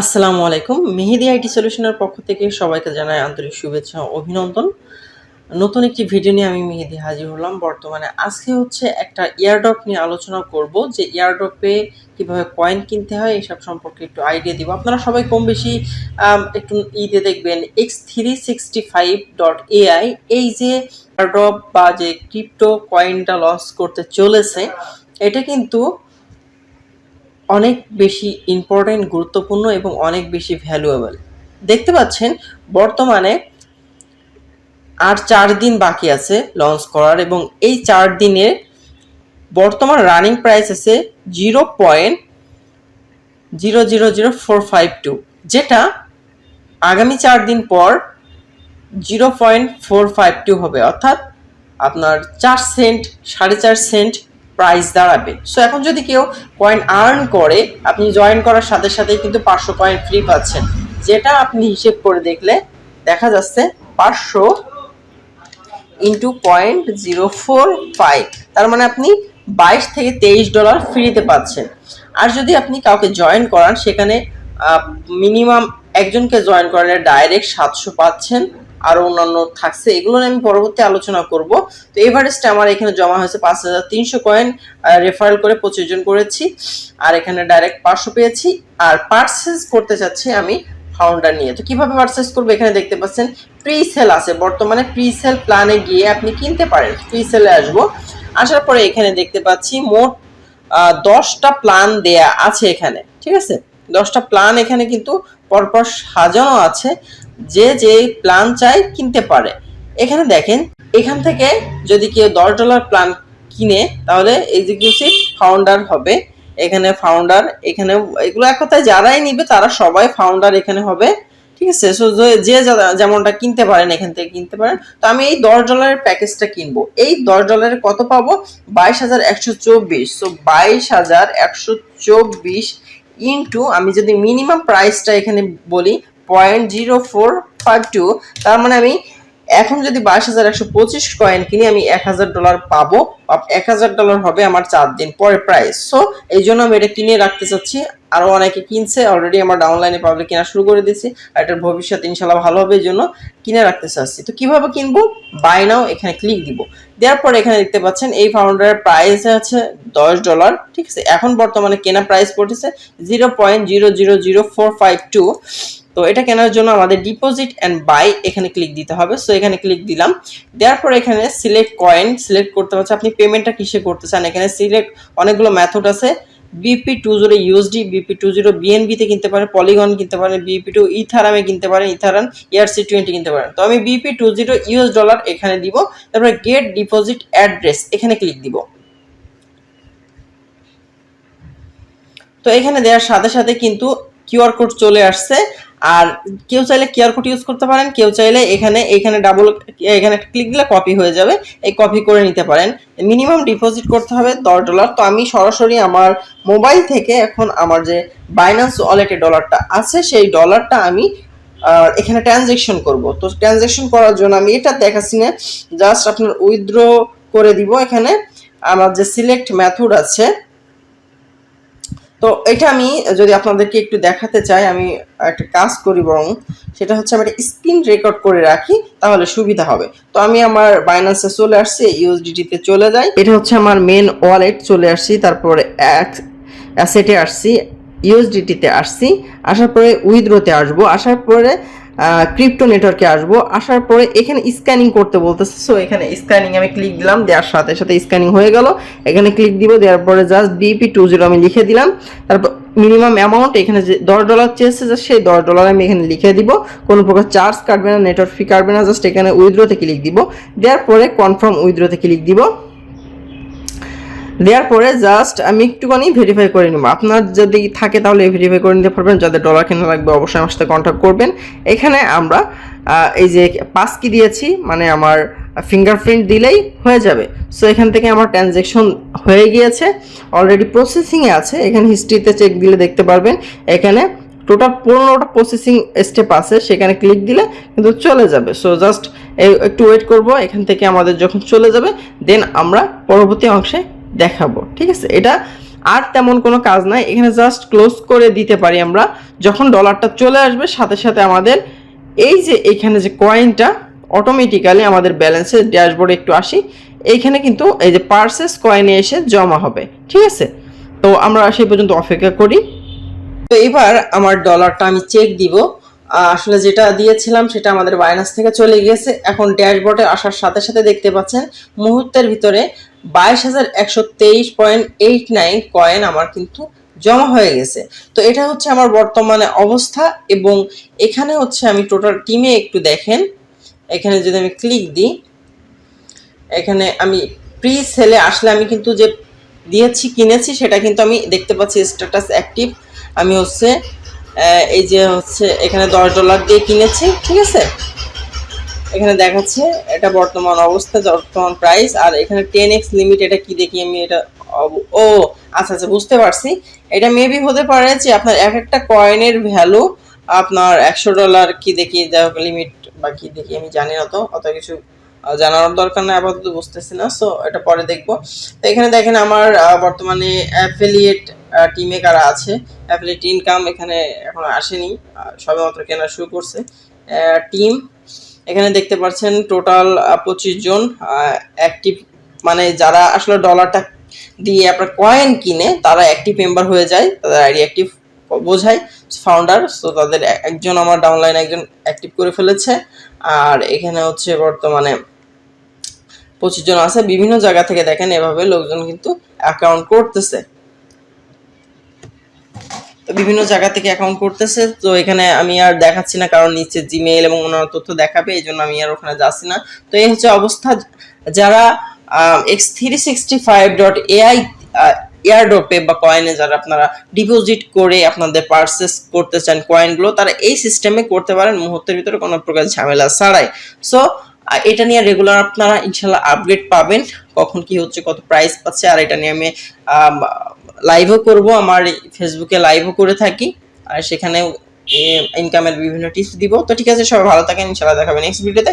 আসসালামু আলাইকুম। মেহেদি আইটি সলিউশনের পক্ষ থেকে সবাইকে জানাই আন্তরিক শুভেচ্ছা অভিনন্দন। নতুন একটি ভিডিও নিয়ে আমি মেহেদি হাজির হলাম। বর্তমানে আজকে হচ্ছে একটা ইয়ারড্রপ নিয়ে আলোচনা করব যে ইয়ারড্রপে কীভাবে কয়েন কিনতে হয়, এসব সম্পর্কে একটু আইডিয়া দিব। আপনারা সবাই কম বেশি একটু ইতে দেখবেন X three sixty five dot AI এই যে ইয়ারড্রপ বা যে ক্রিপ্টো কয়েনটা লঞ্চ করতে চলেছে, এটা কিন্তু অনেক বেশি ইম্পর্টেন্ট গুরুত্বপূর্ণ এবং অনেক বেশি ভ্যালুয়েবল দেখতে পাচ্ছেন, বর্তমানে আর চার দিন বাকি আছে লঞ্চ করার এবং এই চার দিনের বর্তমান রানিং প্রাইস আছে zero point zero zero zero four five two যেটা আগামী চার দিন পর zero point four five two হবে। অর্থাৎ আপনার চার সেন্ট সাড়ে চার সেন্ট প্রাইস দাঁড়াবে। সো এখন যদি কেউ কয়েন আর্ন করে, আপনি জয়েন করার সাথে সাথেই কিন্তু পাঁচশো কয়েন ফ্রি পাচ্ছেন। যেটা আপনি হিসেব করে দেখলে দেখা যাচ্ছে পাঁচশো into point zero four five তার মানে আপনি বাইশ থেকে তেইশ ডলার ফ্রিতে পাচ্ছেন। আর যদি আপনি কাউকে জয়েন করান, সেখানে মিনিমাম একজনকে জয়েন করলে ডাইরেক্ট সাতশো পাচ্ছেন। আরও অন্যান্য থাকছে, এগুলো নিয়ে আমি পরবর্তী আলোচনা করব। তো এভারেস্টে আমার এখানে জমা হয়েছে পাঁচ হাজার তিনশো কয়েন রেফারেল করে পঁচিশ জন করেছি, আর এখানে ডাইরেক্ট পাঁচশো পেয়েছি। আর পার্সেস করতে চাচ্ছি আমি ফাউন্ডার নিয়ে। তো কীভাবে পারচেস করব এখানে দেখতে পাচ্ছেন প্রি সেল আছে। বর্তমানে প্রি সেল প্ল্যানে গিয়ে আপনি কিনতে পারেন প্রি সেলে আসব। আসার পরে এখানে দেখতে পাচ্ছি মোট দশটা প্ল্যান দেয়া আছে এখানে, ঠিক আছে? দশটা প্ল্যান এখানে কিন্তু পরপর সাজানো আছে। যে যে প্ল্যান চাই কিনতে পারে। এখানে দেখেন, এখান থেকে যদি কেউ দশ ডলার প্ল্যান কিনে, তাহলে এক্সিকিউটিভ ফাউন্ডার হবে। এখানে ফাউন্ডার এখানে এগুলো এক কথায় যারাই নিবে, তারা সবাই ফাউন্ডার এখানে হবে। ঠিক আছে? সো যে যেমনটা কিনতে পারেন, এখান থেকে কিনতে পারেন। তো আমি এই দশ ডলারের প্যাকেজটা কিনবো। এই দশ ডলারে কত পাবো? বাইশ হাজার একশো চব্বিশ। সো বাইশ হাজার একশো চব্বিশ ইন্টু আমি যদি মিনিমাম প্রাইসটা এখানে বলি point zero four five two, তার মানে আমি এখন যদি বাইশ হাজার একশো পঁচিশ কয়েন কিনি, আমি এক হাজার ডলার পাবো। এক হাজার ডলার হবে আমার চার দিন পরে প্রাইস সো এই জন্য আমি এটা কিনে রাখতে চাচ্ছি। আরও অনেকে কিনছে অলরেডি আমার ডাউনলাইনে পাবলিক কেনা শুরু করে দিয়েছি। আর এটার ভবিষ্যৎ ইনশাল্লাহ ভালো হবে এই জন্য কিনে রাখতে চাচ্ছি। তো কীভাবে কিনবো? বাই নাও এখানে ক্লিক দিব। দেওয়ার পর এখানে দেখতে পাচ্ছেন, এই ফাউন্ডারের প্রাইস আছে দশ ডলার ঠিক আছে? এখন বর্তমানে কেনা প্রাইস পড়েছে zero point zero zero zero four five two তো এটা কেনার জন্য আমাদের ডিপোজিট অ্যান্ড বাই এখানে ক্লিক দিতে হবে। সো এখানে ক্লিক দিলাম। দেওয়ার পর এখানে সিলেক্ট কয়েন সিলেক্ট করতে পারছে আপনি পেমেন্টটা কিসে করতে চান? এখানে সিলেক্ট অনেকগুলো মেথড আছে। BEP two zero USD BEP two zero বিএনবিতে কিনতে পারেন পলিগন কিনতে পারেন বিপি টু ইথারামে কিনতে পারেন ইথারান ইয়ারসি টোয়েন্টি কিনতে পারেন। তো আমি BEP two zero US dollar এখানে দিব। তারপরে গেট ডিপোজিট অ্যাড্রেস এখানে ক্লিক দিব। তো এখানে দেওয়ার সাথে সাথে কিন্তু কিউআর কোড চলে আসছে। আর কেউ চাইলে কিউআর কোড ইউজ করতে পারেন, কেউ চাইলে এখানে এখানে ডাবল এখানে একটা ক্লিক দিলে কপি হয়ে যাবে। এই কপি করে নিতে পারেন। মিনিমাম ডিপোজিট করতে হবে দশ ডলার তো আমি সরাসরি আমার মোবাইল থেকে এখন আমার যে বাইন্যান্স ওয়ালেটে ডলারটা আছে, সেই ডলারটা আমি এখানে ট্রানজেকশন করব। তো ট্রানজেকশন করার জন্য আমি এটা দেখাচ্ছি না। জাস্ট আপনার উইথড্র করে দিব এখানে। আমার যে সিলেক্ট মেথড আছে তো এটা আমি যদি আপনাদেরকে একটু দেখাতে চাই, আমি একটা কাজ করি বরং, সেটা হচ্ছে আমি স্ক্রিন রেকর্ড করে রাখি, তাহলে সুবিধা হবে। তো আমি আমার বাইন্যান্সে চলে আসছি ইউএসডিটিতে চলে যাই। এটা হচ্ছে আমার মেন ওয়ালেট চলে আসছি, তারপরে অ্যাসেটে আসছি ইউএসডিটিতে আসছি, আসার পরে উইথড্রোতে আসব, আসার পরে ক্রিপ্টো নেটওয়ার্কে আসব। আসার পরে এখানে স্ক্যানিং করতে বলতেছে। সো এখানে স্ক্যানিং আমি ক্লিক দিলাম, দেওয়ার সাথে সাথে স্ক্যানিং হয়ে গেল। এখানে ক্লিক দিব, দেওয়ার পরে জাস্ট ডিপি টু জিরো আমি লিখে দিলাম। তারপর মিনিমাম অ্যামাউন্ট এখানে যে দশ ডলার চেয়েছে জাস্ট সেই দশ ডলার আমি এখানে লিখে দিব। কোনো প্রকার চার্জ কাটবে না নেটওয়ার্ক ফি কাটবে না জাস্ট এখানে উইথড্রোতে ক্লিক দিব। দেওয়ার পরে কনফার্ম উইথড্রোতে ক্লিক দিব। দেওয়ার পরে জাস্ট আমি একটুখানি ভেরিফাই করে নেব। আপনার যদি থাকে তাহলে ভেরিফাই করে নিতে পারবেন, যাদের ডলার কেনা লাগবে অবশ্যই আমার সাথে কন্ট্যাক্ট করবেন। এখানে আমরা এই যে পাস কি দিয়েছি মানে আমার ফিঙ্গারপ্রিন্ট দিলেই হয়ে যাবে। সো এখান থেকে আমার ট্রানজ্যাকশন হয়ে গিয়েছে। অলরেডি প্রসেসিংয়ে আছে। এখানে হিস্ট্রিতে চেক দিলে দেখতে পারবেন। এখানে টোটাল পনেরোটা প্রসেসিং স্টেপ আছে। সেখানে ক্লিক দিলে কিন্তু চলে যাবে। সো জাস্ট একটু ওয়েট করব। এখান থেকে আমাদের যখন চলে যাবে দেন আমরা পরবর্তী অংশে দেখাবো, ঠিক আছে? এটা আর তেমন কোনো কাজ নাই। এখানে জাস্ট ক্লোজ করে দিতে পারি আমরা। যখন ডলারটা চলে আসবে, সাথে সাথে আমাদের এই যে এখানে যে কয়েনটা অটোমেটিক্যালি আমাদের ব্যালেন্সের ড্যাশবোর্ডে একটু আসি। এইখানে কিন্তু এই যে পার্সেস কয়েনে এসে জমা হবে, ঠিক আছে? তো আমরা সেই পর্যন্ত অপেক্ষা করি। তো এবার আমার ডলারটা আমি চেক দিব। আসলে যেটা দিয়েছিলাম সেটা আমাদের বাইনাস থেকে চলে গিয়েছে। এখন ড্যাশবোর্ডে আসার সাথে সাথে দেখতে পাচ্ছেন, মুহূর্তের ভিতরে বাইশ হাজার একশো তেইশ পয়েন্ট এইট নাইন কয়েন আমার কিন্তু জমা হয়ে গেছে। তো এটা হচ্ছে আমার বর্তমানে অবস্থা এবং এখানে হচ্ছে আমি টোটাল টিমে একটু দেখেন। এখানে যদি আমি ক্লিক দিই, এখানে আমি প্রি সেলে আসলে আমি কিন্তু যে দিয়েছি, কিনেছি সেটা কিন্তু আমি দেখতে পাচ্ছি স্ট্যাটাস অ্যাক্টিভ আমি হচ্ছে এই যে হচ্ছে এখানে দশ ডলার দিয়ে কিনেছি, ঠিক আছে? এখানে দেখাচ্ছে এটা বর্তমান অবস্থা, বর্তমান প্রাইস আর এখানে টেন এক্স লিমিট এটা কি দেখি আমি এটা ও আচ্ছা আচ্ছা বুঝতে পারছি। এটা মেবি হতে পারে যে আপনার এক একটা কয়েনের ভ্যালু আপনার একশো ডলার কি দেখি লিমিট বা কি দেখি, আমি জানি না তো, অত কিছু জানার দরকার নাই, আপাতত বুঝতেছি না সো এটা পরে দেখব। তো এখানে দেখেন আমার বর্তমানে অ্যাফিলিয়েট টিমে কারা আছে? অ্যাফিলিয়েট ইনকাম এখানে এখন আসেনি সবেমাত্র কেনা শুরু করছে। টিম এখানে দেখতে পাচ্ছেন টোটাল পঁচিশ জন অ্যাক্টিভ মানে যারা আসলে ডলারটা দিয়ে আপনার কয়েন কিনে, তারা অ্যাক্টিভ মেম্বার হয়ে যায়, তাদের আইডি অ্যাক্টিভ বোঝায় ফাউন্ডার সো তাদের একজন আমার ডাউনলাইন একজন অ্যাক্টিভ করে ফেলেছে। আর এখানে হচ্ছে বর্তমানে পঁচিশ জন আছে, বিভিন্ন জায়গা থেকে দেখেন এভাবে লোকজন কিন্তু অ্যাকাউন্ট করতেছে। তো বিভিন্ন জায়গা থেকে অ্যাকাউন্ট করতেছে, তো এখানে আমি আর দেখাচ্ছি না, কারণ নিচে জিমেইল এবং অন্যান্য তথ্য দেখাবে, এই জন্য আমি আর ওখানে যাচ্ছি না। তো এই হচ্ছে অবস্থা, যারা X three sixty five dot AI air এয়ারড্রপে বা কয়েনে যারা আপনারা ডিপোজিট করে আপনাদের পারচেস করতে চান কয়েনগুলো তারা এই সিস্টেমে করতে পারেন, মুহূর্তের ভিতরে কোনো প্রকার ঝামেলা ছাড়াই। সো এটা নিয়ে রেগুলার আপনারা ইনশাল্লাহ আপডেট পাবেন। কখন কি হচ্ছে, কত প্রাইস পাচ্ছে, আর এটা নিয়ে আমি লাইভও করব, আমার ফেসবুকে লাইভও করে থাকি। আর সেখানেও ইনকামের বিভিন্ন টিপস দিব। তো ঠিক আছে, সবাই ভালো থাকেন, ইনশাল্লাহ দেখাবেন নেক্সট ভিডিওতে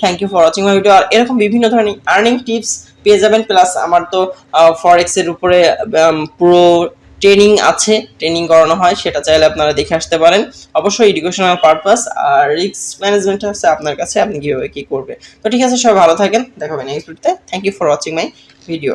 thank you for watching my video আর এরকম বিভিন্ন ধরনের আর্নিং টিপস পেয়ে যাবেন প্লাস আমার তো ফরেক্সের উপরে পুরো ট্রেনিং আছে, ট্রেনিং করানো হয়, সেটা চাইলে আপনারা দেখে আসতে পারেন। অবশ্যই এডুকেশনাল পারপাস আর রিস্ক ম্যানেজমেন্ট হচ্ছে আপনার কাছে আপনি কীভাবে কী করবে। তো ঠিক আছে, সবাই ভালো থাকেন দেখাবেন নেক্সট ভিডিওতে thank you for watching my video